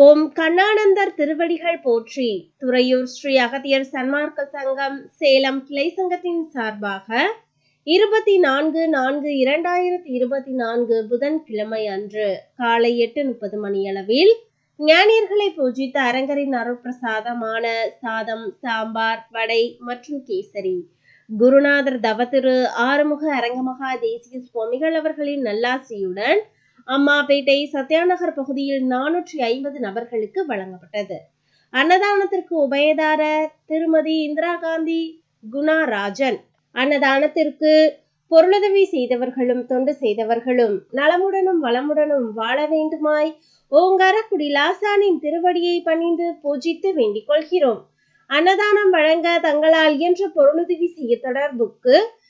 ஓம் கண்ணானந்தர் திருவடிகள் போற்றி துறையூர் ஸ்ரீ அகத்தியர் சன்மார்க்க சங்கம் சேலம் கிளை சங்கத்தின் சார்பாக இருபத்தி நான்கு நான்கு இரண்டாயிரத்தி இருபத்தி நான்கு புதன்கிழமை அன்று காலை எட்டு முப்பது மணியளவில் ஞானியர்களை பூஜித்த அரங்கரின் அருட்பிரசாதமான சாதம் சாம்பார் வடை மற்றும் கேசரி. குருநாதர் தவத்திரு ஆறுமுக அரங்கமகா தேசிய சுவாமிகள் அவர்களின் நல்லாசியுடன் அம்மாபேட்டை சத்யாநகர் பகுதியில் நானூற்றி ஐம்பது நபர்களுக்கு வழங்கப்பட்டது. அன்னதானத்திற்கு உபயதாரர் திருமதி இந்திரா காந்தி குணாராஜன். அன்னதானத்திற்கு பொருளுதவி செய்தவர்களும் தொண்டு செய்தவர்களும் நலமுடனும் வளமுடனும் வாழ வேண்டுமாய் ஓங்காரக்குடி லாசானின் திருவடியை பணிந்து பூஜித்து வேண்டிக் கொள்கிறோம். அன்னதானம் வழங்க தங்களால் இயன்ற பொருளுதவி செய்ய தொடர்புக்கு